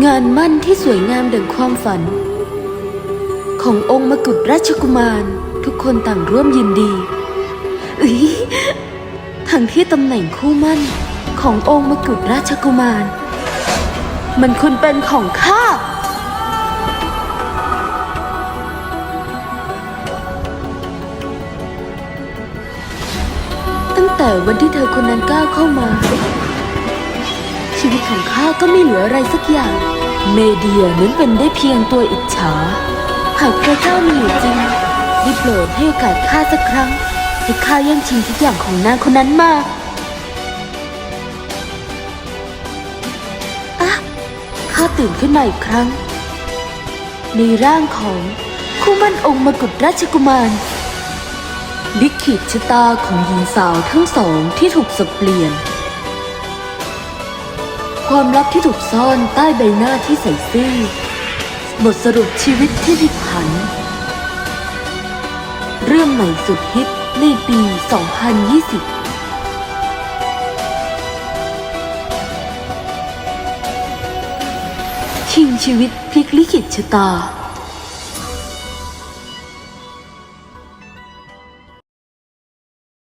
งานมั่นที่สวยงามดังความฝัน ขององค์มกุฎราชกุมารทุกคนต่างร่วมยินดีอุ๊ยทั้งที่ตำแหน่งคู่มั่นขององค์มกุฎราชกุมาร มันควรเป็นของข้าตั้งแต่วันที่เธอคนนั้นก้าวเข้ามา ชีวิตของข้าก็ไม่เหลืออะไรสักอย่าง เมเดียนั้นเป็นได้เพียงตัวอิจฉา หากพระเจ้ามีอยู่จริงได้โปรดให้โอกาสข้าสักครั้งให้ข้าแย่งชิงทุกอย่างของนางคนนั้นมาอะข้าตื่นขึ้นมาอีกครั้ง ในร่างของคู่มั่นองค์มกุฎราชกุมารลิขิตชะตาของหญิงสาวทั้งสองที่ถูกสับเปลี่ยน ความลับที่ถูกซ่อนใต้ใบหน้าที่ใสซื่อบทสรุปชีวิตที่พลิกผัน เรื่องใหม่สุดฮิตในปี 2020ชิงชีวิตพลิกลิขิตชะตา